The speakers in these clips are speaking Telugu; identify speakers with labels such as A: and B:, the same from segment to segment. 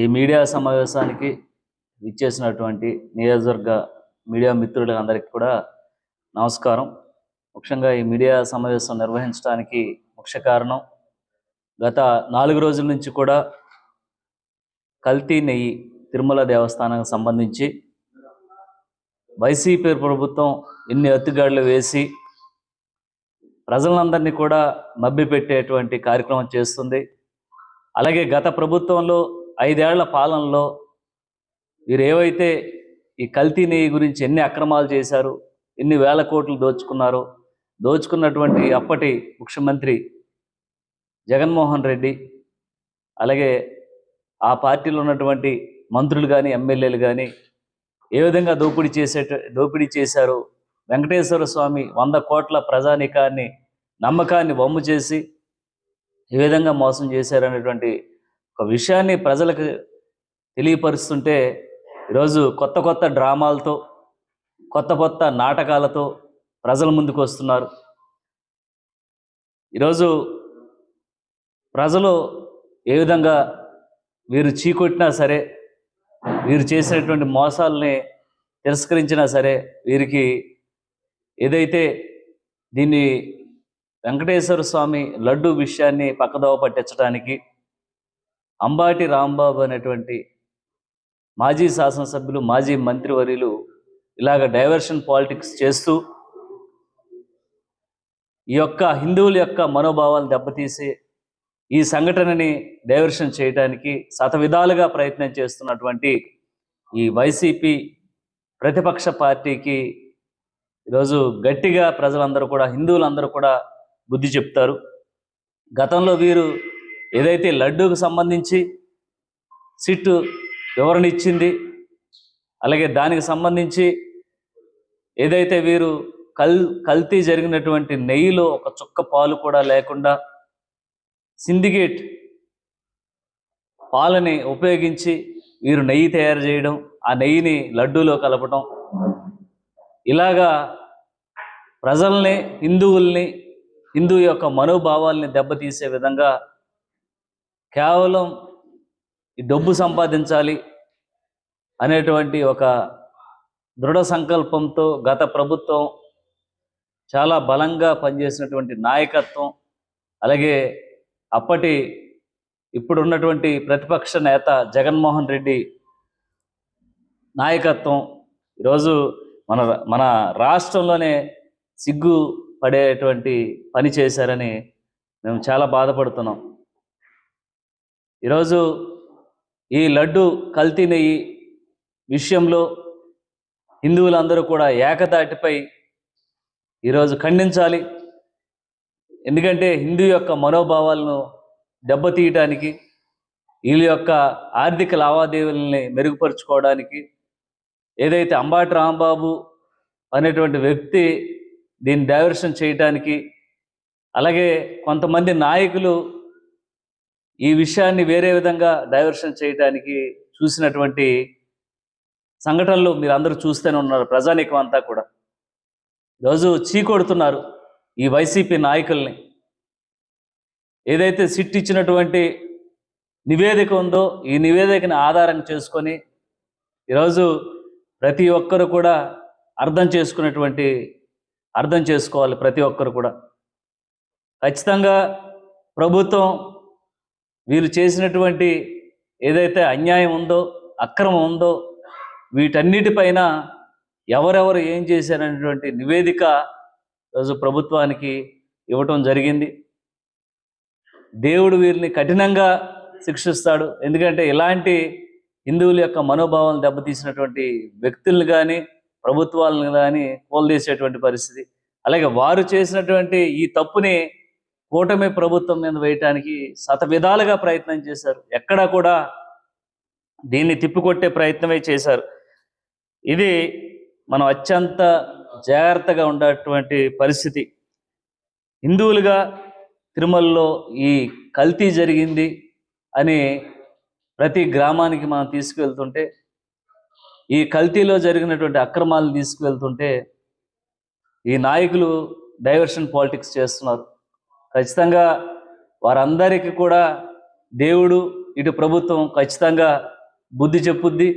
A: ఈ మీడియా సమావేశానికి విచ్చేసినటువంటి నియోజకవర్గ మీడియా మిత్రులందరికీ కూడా నమస్కారం. ముఖ్యంగా ఈ మీడియా సమావేశం నిర్వహించడానికి ముఖ్య కారణం గత నాలుగు రోజుల నుంచి కూడా కల్తీ నెయ్యి తిరుమల దేవస్థానానికి సంబంధించి వైసీపీ ప్రభుత్వం ఎన్ని ఎత్తుగాడులు వేసి ప్రజలందరినీ కూడా మబ్బి పెట్టేటువంటి కార్యక్రమం చేస్తుంది. అలాగే గత ప్రభుత్వంలో ఐదేళ్ళ పాలనలో వీరు ఏవైతే ఈ కల్తీ నెయ్యి గురించి ఎన్ని అక్రమాలు చేశారు ఎన్ని వేల కోట్లు దోచుకున్నారో దోచుకున్నటువంటి అప్పటి ముఖ్యమంత్రి జగన్మోహన్ రెడ్డి అలాగే ఆ పార్టీలో ఉన్నటువంటి మంత్రులు కానీ ఎమ్మెల్యేలు కానీ ఏ విధంగా దోపిడీ చేసే దోపిడీ చేశారు? వెంకటేశ్వర స్వామి వంద కోట్ల ప్రజానికాన్ని నమ్మకాన్ని వమ్ము చేసి ఏ విధంగా మోసం చేశారనేటువంటి ఒక విషయాన్ని ప్రజలకు తెలియపరుస్తుంటే ఈరోజు కొత్త కొత్త డ్రామాలతో కొత్త కొత్త నాటకాలతో ప్రజల ముందుకు వస్తున్నారు. ఈరోజు ప్రజలు ఏ విధంగా వీరు చీకొట్టినా సరే వీరు చేసినటువంటి మోసాలని తిరస్కరించినా సరే వీరికి ఏదైతే దీన్ని వెంకటేశ్వర స్వామి లడ్డు విషయాన్ని పక్కదోవ పట్టించడానికి అంబాటి రాంబాబు అనేటువంటి మాజీ శాసనసభ్యులు మాజీ మంత్రివర్యులు ఇలాగ డైవర్షన్ పాలిటిక్స్ చేస్తూ ఈ యొక్క హిందువుల యొక్క మనోభావాలను దెబ్బతీసి ఈ సంఘటనని డైవర్షన్ చేయడానికి శతవిధాలుగా ప్రయత్నం చేస్తున్నటువంటి ఈ వైసీపీ ప్రతిపక్ష పార్టీకి ఈరోజు గట్టిగా ప్రజలందరూ కూడా హిందువులందరూ కూడా బుద్ధి చెప్తారు. గతంలో వీరు ఏదైతే లడ్డూకు సంబంధించి సిట్టు వివరణ ఇచ్చింది అలాగే దానికి సంబంధించి ఏదైతే వీరు కల్ కల్తీ జరిగినటువంటి నెయ్యిలో ఒక చుక్క పాలు కూడా లేకుండా సిండికేట్ పాలని ఉపయోగించి వీరు నెయ్యి తయారు చేయడం ఆ నెయ్యిని లడ్డూలో కలపడం ఇలాగా ప్రజల్ని హిందువుల్ని హిందూ యొక్క మనోభావాల్ని దెబ్బతీసే విధంగా కేవలం ఈ డబ్బు సంపాదించాలి అనేటువంటి ఒక దృఢ సంకల్పంతో గత ప్రభుత్వం చాలా బలంగా పనిచేసినటువంటి నాయకత్వం అలాగే అప్పటి ఇప్పుడున్నటువంటి ప్రతిపక్ష నేత జగన్మోహన్ రెడ్డి నాయకత్వం ఈరోజు మన మన రాష్ట్రంలోనే సిగ్గు పడేటువంటి పని చేశారని మేము చాలా బాధపడుతున్నాం. ఈరోజు ఈ లడ్డు కల్తీ నెయ్యి విషయంలో హిందువులందరూ కూడా ఏకతాటిపై ఈరోజు ఖండించాలి. ఎందుకంటే హిందూ యొక్క మనోభావాలను దెబ్బతీయటానికి వీళ్ళ యొక్క ఆర్థిక లావాదేవీలని మెరుగుపరుచుకోవడానికి ఏదైతే అంబాటి రాంబాబు అనేటువంటి వ్యక్తి దీన్ని డైవర్షన్ చేయటానికి అలాగే కొంతమంది నాయకులు ఈ విషయాన్ని వేరే విధంగా డైవర్షన్ చేయడానికి చూసినటువంటి సంఘటనలు మీరు అందరూ చూస్తూనే ఉన్నారు ప్రజానీకం అంతా కూడా రోజు చీకొడుతున్నారు ఈ వైసీపీ నాయకుల్ని. ఏదైతే సిట్ ఇచ్చినటువంటి నివేదిక ఉందో ఈ నివేదికని ఆధారం చేసుకొని ఈరోజు ప్రతి ఒక్కరు కూడా అర్థం చేసుకునేటువంటి అర్థం చేసుకోవాలి ప్రతి ఒక్కరు కూడా. ఖచ్చితంగా ప్రభుత్వం వీరు చేసినటువంటి ఏదైతే అన్యాయం ఉందో అక్రమం ఉందో వీటన్నిటిపైన ఎవరెవరు ఏం చేశారనేటువంటి నివేదిక రోజు ప్రభుత్వానికి ఇవ్వటం జరిగింది. దేవుడు వీరిని కఠినంగా శిక్షిస్తాడు. ఎందుకంటే ఇలాంటి హిందువుల యొక్క మనోభావాలను దెబ్బతీసినటువంటి వ్యక్తులను కానీ ప్రభుత్వాలను కానీ కోల్దేసేటువంటి పరిస్థితి. అలాగే వారు చేసినటువంటి ఈ తప్పుని కూటమి ప్రభుత్వం మీద వేయటానికి శత విధాలుగా ప్రయత్నం చేశారు. ఎక్కడా కూడా దీన్ని తిప్పికొట్టే ప్రయత్నమే చేశారు. ఇది మనం అత్యంత జాగ్రత్తగా ఉండేటువంటి పరిస్థితి. హిందువులుగా తిరుమలలో ఈ కల్తీ జరిగింది అని ప్రతి గ్రామానికి మనం తీసుకువెళ్తుంటే ఈ కల్తీలో జరిగినటువంటి అక్రమాలను తీసుకువెళ్తుంటే ఈ నాయకులు డైవర్షన్ పాలిటిక్స్ చేస్తున్నారు. ఖచ్చితంగా వారందరికీ కూడా దేవుడు ఇటు ప్రభుత్వం ఖచ్చితంగా బుద్ధి చెప్పుద్ది.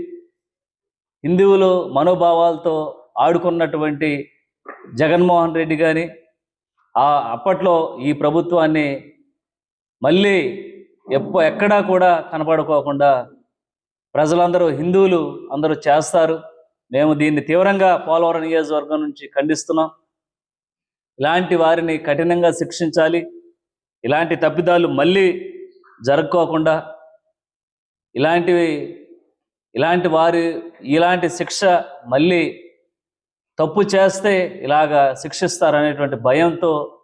A: హిందువులు మనోభావాలతో ఆడుకున్నటువంటి జగన్మోహన్ రెడ్డి కానీ ఆ అప్పట్లో ఈ ప్రభుత్వాన్ని మళ్ళీ ఎప్ప ఎక్కడా కూడా కనపడుకోకుండా ప్రజలందరూ హిందువులు అందరూ చేస్తారు. మేము దీన్ని తీవ్రంగా పోలవరం నియోజకవర్గం నుంచి ఖండిస్తున్నాం. ఇలాంటి వారిని కఠినంగా శిక్షించాలి. ఇలాంటి తప్పిదాలు మళ్ళీ జరుక్కోకుండా ఇలాంటివి ఇలాంటి వారి ఇలాంటి శిక్ష మళ్ళీ తప్పు చేస్తే ఇలాగా శిక్షిస్తారనేటువంటి భయంతో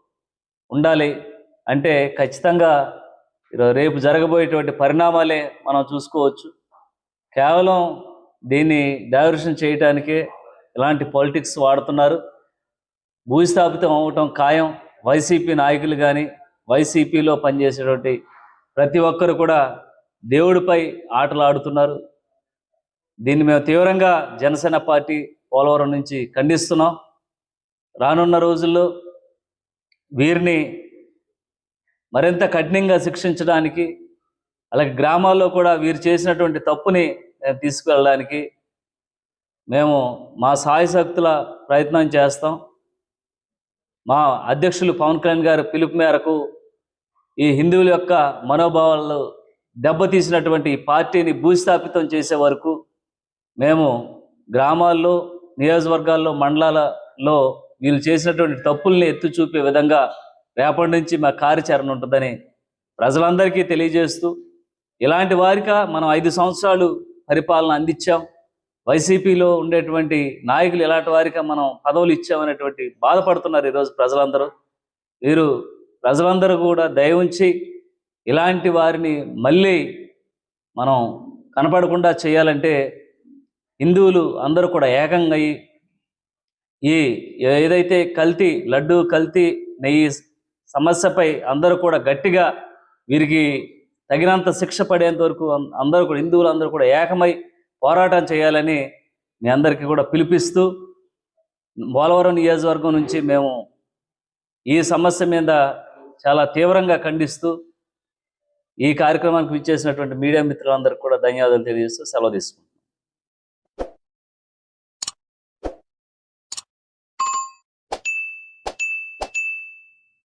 A: ఉండాలి. అంటే ఖచ్చితంగా రేపు జరగబోయేటువంటి పరిణామాలే మనం చూసుకోవచ్చు. కేవలం దీన్ని డైవర్షన్ చేయటానికే ఇలాంటి పాలిటిక్స్ వాడుతున్నారు. భూస్థాపితం అవ్వటం ఖాయం. వైసీపీ నాయకులు కానీ వైసీపీలో పనిచేసేటువంటి ప్రతి ఒక్కరు కూడా దేవుడిపై ఆటలు ఆడుతున్నారు దీన్ని మేము తీవ్రంగా జనసేన పార్టీ పోలవరం నుంచి ఖండిస్తున్నాం. రానున్న రోజుల్లో వీరిని మరింత కఠినంగా శిక్షించడానికి అలాగే గ్రామాల్లో కూడా వీరు చేసినటువంటి తప్పుని మేము తీసుకువెళ్ళడానికి మేము మా సాయశక్తుల ప్రయత్నం చేస్తాం. మా అధ్యక్షులు పవన్ కళ్యాణ్ గారు పిలుపు మేరకు ఈ హిందువుల యొక్క మనోభావాలు దెబ్బతీసినటువంటి పార్టీని భూస్థాపితం చేసే వరకు మేము గ్రామాల్లో నియోజకవర్గాల్లో మండలాలలో వీళ్ళు చేసినటువంటి తప్పుల్ని ఎత్తు చూపే విధంగా రేపటి నుంచి మా కార్యాచరణ ఉంటుందని ప్రజలందరికీ తెలియజేస్తూ ఇలాంటి వారిక మనం ఐదు సంవత్సరాలు పరిపాలన అందించాం. వైసీపీలో ఉండేటువంటి నాయకులు ఇలాంటి వారికి మనం పదవులు ఇచ్చామనేటువంటి బాధపడుతున్నారు ఈరోజు ప్రజలందరూ. వీరు ప్రజలందరూ కూడా దయ ఉంచి ఇలాంటి వారిని మళ్ళీ మనం కనపడకుండా చేయాలంటే హిందువులు అందరూ కూడా ఏకంగా అయ్యి ఈ ఏదైతే కల్తీ లడ్డు కల్తీ నెయ్యి సమస్యపై అందరూ కూడా గట్టిగా వీరికి తగినంత శిక్ష పడేంత వరకు అందరూ కూడా హిందువులు అందరూ కూడా ఏకమై పోరాటం చేయాలని మీ అందరికీ కూడా పిలిపిస్తూ పోలవరం నియోజకవర్గం నుంచి మేము ఈ సమస్య మీద చాలా తీవ్రంగా ఖండిస్తూ ఈ కార్యక్రమానికి విచ్చేసినటువంటి మీడియా మిత్రులందరికీ కూడా ధన్యవాదాలు తెలియజేస్తూ సెలవు తీసుకుంటాం